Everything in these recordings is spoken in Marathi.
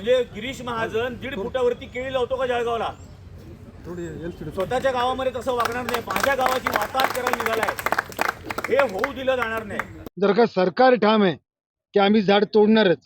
म्हणजे गिरीश महाजन दीड फुटावरती केळी लावतो का जळगावला? थोडी एल स्वतःच्या गावामध्ये तसं वागणार नाही. माझ्या गावाची वाताहत करायला निघालाय. हे होऊ दिलं जाणार नाही. जर का सरकार ठाम आहे की आम्ही झाड तोडणारच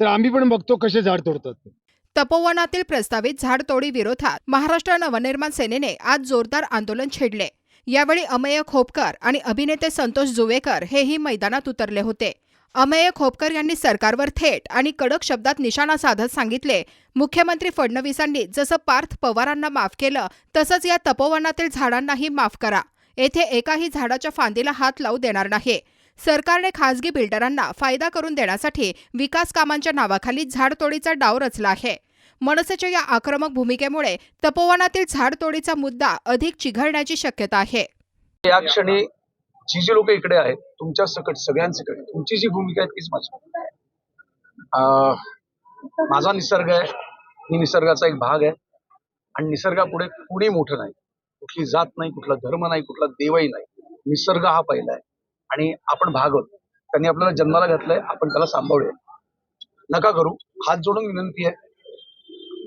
तर आम्ही पण बघतो कसे झाड तोडतात ते. तपोवनातील प्रस्तावित झाडतोडी विरोधात महाराष्ट्र नवनिर्माण सेनेने आज जोरदार आंदोलन छेडले. यावेळी अमेय खोपकर आणि अभिनेते संतोष जुवेकर हेही मैदानात उतरले होते. अमेय खोपकर यांनी सरकारवर थेट आणि कडक शब्दात निशाणा साधत सांगितले. मुख्यमंत्री फडणवीसांनी जसं पार्थ पवारांना माफ केलं तसंच या तपोवनातील झाडांनाही माफ करा. येथे एकाही झाडाच्या फांदीला हात लावू देणार नाही. सरकारने खासगी बिल्डरांना फायदा करून देण्यासाठी विकास कामांच्या नावाखाली झाडतोडीचा डाव रचला आहे. मनसेच्या या आक्रमक भूमिकेमुळे तपोवनातील झाडतोडीचा मुद्दा अधिक चिघळण्याची शक्यता आहे. या क्षणी जी जी लोक इकडे आहेत तुमच्या सकट सगळ्यांसकट तुमची जी भूमिका आहे तीच माझी. अं, माझा निसर्ग आहे मी निसर्गाचा एक भाग आहे. आणि निसर्गापुढे कुणी मोठं नाही. कुठली जात नाही कुठला धर्म नाही कुठला देवही नाही. निसर्ग हा पहिला आहे. आणि आपण भागवत त्यांनी आपल्याला जन्माला घातलंय आपण त्याला सांभाळूया. नका करू. हात जोडून विनंती आहे.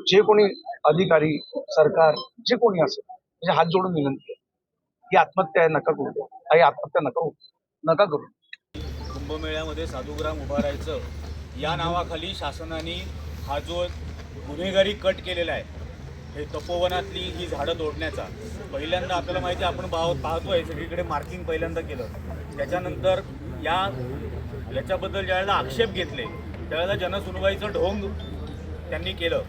जे कोणी अधिकारी सरकार जे कोणी असेल म्हणजे हात जोडून विनंती आहे. ही आत्महत्या आहे नका करू. द्या काही आत्महत्या नका. नका करू. कुंभमेळ्यामध्ये साधुग्राम उभारायचं या नावाखाली शासनाने हा जो गुन्हेगारी कट केलेला आहे हे तपोवनातली ही झाडं तोडण्याचा. पहिल्यांदा आपल्याला माहिती आहे, आपण पाह पाहतोय सगळीकडे मार्किंग पहिल्यांदा केलं. त्याच्यानंतर या याच्याबद्दल ज्यावेळेला आक्षेप घेतले त्यावेळेला जनसुनवाईचं ढोंग त्यांनी केलं.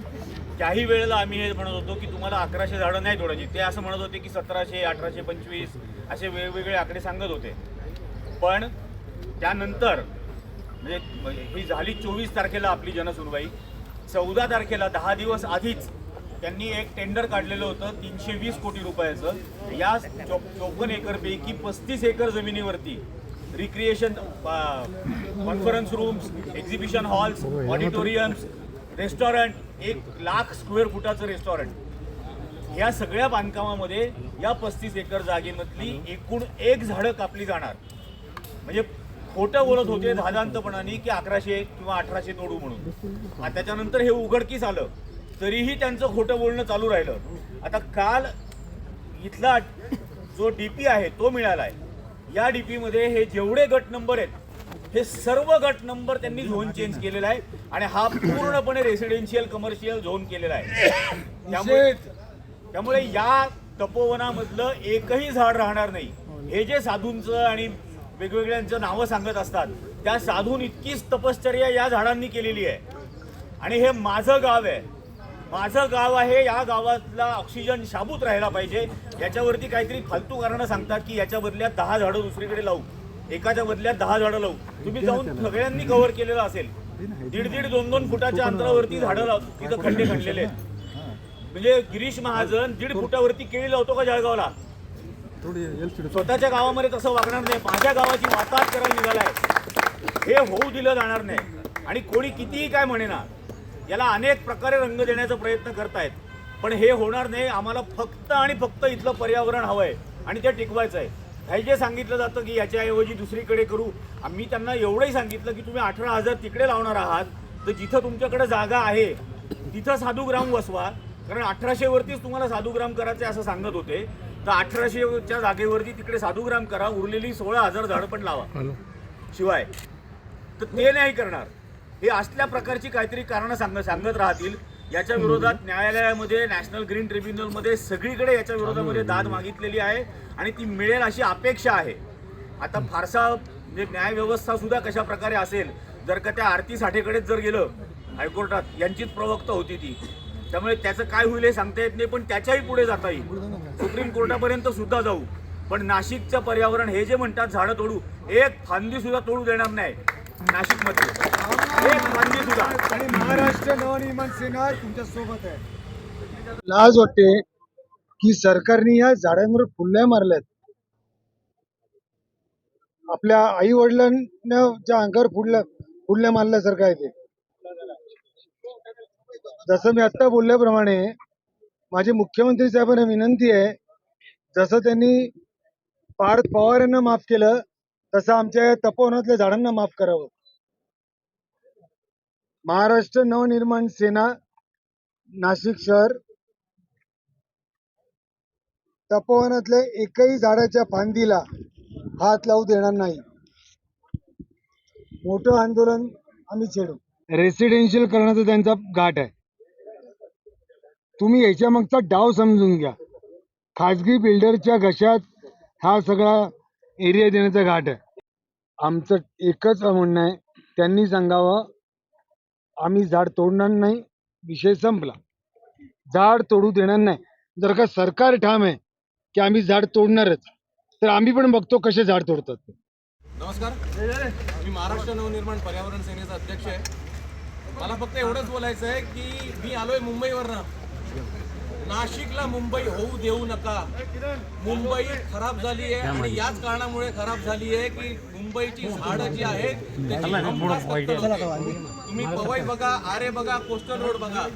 त्याही वेळेला आम्ही हे म्हणत होतो की तुम्हाला अकराशे झाडं नाही तोडायची. ते असं म्हणत होते की सतराशे अठराशे पंचवीस असे वेगवेगळे आकडे सांगत होते. पण त्यानंतर म्हणजे ही झाली चोवीस तारखेला आपली जनसुनवाई. चौदा तारखेला दहा दिवस आधीच त्यांनी एक टेंडर काढलेलं होतं तीनशे वीस कोटी रुपयाचं. या चौ चौपन्न एकरपैकी पस्तीस एकर जमिनीवरती recreation conference rooms exhibition halls auditoriums restaurant एक लाख स्क्वेअर फुटाचं रेस्टॉरंट. या सगळ्या बांधकामामध्ये या पस्तीस एकर जागेमधली एकूण एक झाडं कापली जाणार. म्हणजे खोटं बोलत होते धादांतपणाने की अकराशे किंवा अठराशे तोडू म्हणून. त्याच्यानंतर हे उघडकीस आलं. तरीही त्यांचं खोटं बोलणं चालू राहिलं. आता काल इथला जो डीपी आहे तो मिळाला आहे या डी पीमध्ये हे जेवढे गट नंबर आहेत हे सर्व गट नंबर त्यांनी झोन चेंज केलेला आहे. आणि हा पूर्णपणे रेसिडेन्शियल कमर्शियल झोन केलेला आहे. त्यामुळे त्यामुळे या तपोवनामधलं एकही झाड राहणार नाही. हे जे साधूंचं आणि वेगवेगळ्यांचं नावं सांगत असतात त्या साधून इतकीच तपश्चर्या या झाडांनी केलेली आहे. आणि हे माझं गाव आहे. माझं गाव आहे या गावातला ऑक्सिजन शाबूत राहायला पाहिजे. याच्यावरती काहीतरी फालतू कारणं सांगतात की याच्या बदल्यात दहा झाडं दुसरीकडे लावू. एकाच्या बदल्यात दहा झाडं लावू. तुम्ही जाऊन सगळ्यांनी कव्हर केलेलं असेल. दीड दीड दोन दोन फुटाच्या अंतरावरती झाडं लाव तिथं खड्डे खणलेले आहेत. म्हणजे गिरीश महाजन दीड फुटावरती केळी लावतो का जळगावला? स्वतःच्या गावामध्ये तसं वागणार नाही माझ्या गावाची वाताहत करायला निघालाय. हे होऊ दिलं जाणार नाही. आणि कोणी कितीही काय म्हणेना याला अनेक प्रकारे रंग देण्याचा प्रयत्न करतायत. पण हे होणार नाही आम्हाला फक्त आणि फक्त इथलं पर्यावरण हवंय आणि ते टिकवायचं आहे हे जे सांगितलं जातं की याच्याऐवजी दुसरीकडे करू आम्ही त्यांना एवढंही सांगितलं की तुम्ही अठरा हजार तिकडे लावणार आहात तर जिथं तुमच्याकडे जागा आहे तिथं साधूग्राम वसवा. कारण अठराशे वरतीच तुम्हाला साधूग्राम करायचे असं सांगत होते. तर अठराशेच्या जागेवरती तिकडे साधूग्राम करा उरलेली सोळा हजार झाडं पण लावा. शिवाय तर ते नाही करणार. हे असल्या प्रकारची काहीतरी कारणं सांग सांगत राहतील. याच्या विरोधात न्यायालयामध्ये नॅशनल ग्रीन ट्रिब्युनलमध्ये सगळीकडे याच्या विरोधामध्ये दाद मागितलेली आहे आणि ती मिळेल अशी अपेक्षा आहे. आता फारसा म्हणजे न्यायव्यवस्था सुद्धा कशा प्रकारे असेल जर का त्या आरती साठेकडेच जर गेलं हायकोर्टात यांचीच प्रवक्ता होती ती. त्यामुळे त्याचं काय होईल हे सांगता येत नाही पण त्याच्याही पुढे जाता येईल. सुप्रीम कोर्टापर्यंत सुद्धा जाऊ. पण नाशिकचं पर्यावरण हे जे म्हणतात झाडं तोडू एक फांदी सुद्धा तोडू देणार नाही. नाशिकमध्ये. एक फांदी सुद्धा. आणि महाराष्ट्र नवनिर्माण सेना तुमच्यासोबत आहे. लाज वाटते की सरकारने या झाडांवर फुल्या मारल्यात. आपल्या आई वडिलांना ज्या अंगावर फुडल्या फुडल्या मारल्यासारखं आहे ते. जसं मी आता बोलल्याप्रमाणे माझी मुख्यमंत्री साहेबांना विनंती आहे जसं त्यांनी पार्थ पवार यांना माफ केलं तसं आमच्या या तपोवनातल्या झाडांना माफ करावं. महाराष्ट्र नवनिर्माण सेना नाशिक शहर तपोवनातल्या एकही झाडाच्या फांदीला हात लावू देणार नाही. मोठं आंदोलन आम्ही छेडू. रेसिडेन्शियल करण्याचा त्यांचा घाट आहे. तुम्ही याच्या मागचा डाव समजून घ्या. खाजगी बिल्डरच्या घशात हा सगळा एरिया देण्याचा घाट आहे. आमचं एकच म्हणणं आहे त्यांनी सांगावं आम्ही झाड तोडणार नाही विषय संपला. झाड तोडू देणार नाही. जर का सरकार ठाम आहे की आम्ही झाड तोडणारच तर आम्ही पण बघतो कसे झाड तोडतात ते. नमस्कार. मी महाराष्ट्र नवनिर्माण पर्यावरण सेनेचा अध्यक्ष आहे. मला फक्त एवढंच बोलायचं आहे की मी आलोय मुंबईवरनं. नाशिकला मुंबई होऊ देऊ नका. मुंबई खराब झाली आहे आणि याच कारणामुळे खराब झाली आहे की मुंबईची झाडं जी आहेत. तुम्ही पवई बघा आरे बघा कोस्टल रोड बघा.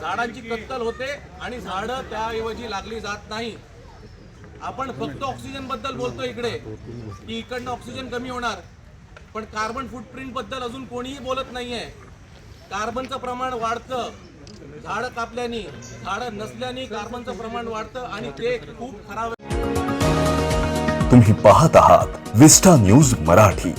झाडांची कत्तल होते आणि झाडं त्याऐवजी लागली जात नाही. आपण फक्त ऑक्सिजनबद्दल बोलतो इकडे की इकडनं ऑक्सिजन कमी होणार. पण कार्बन फुटप्रिंटबद्दल अजून कोणीही बोलत नाहीये. कार्बनचं प्रमाण वाढतं. झाडं कापल्याने झाडं नसल्याने कार्बनचं प्रमाण वाढतं आणि ते खूप खराब तुम्ही पाहत आहात विस्टा न्यूज मराठी.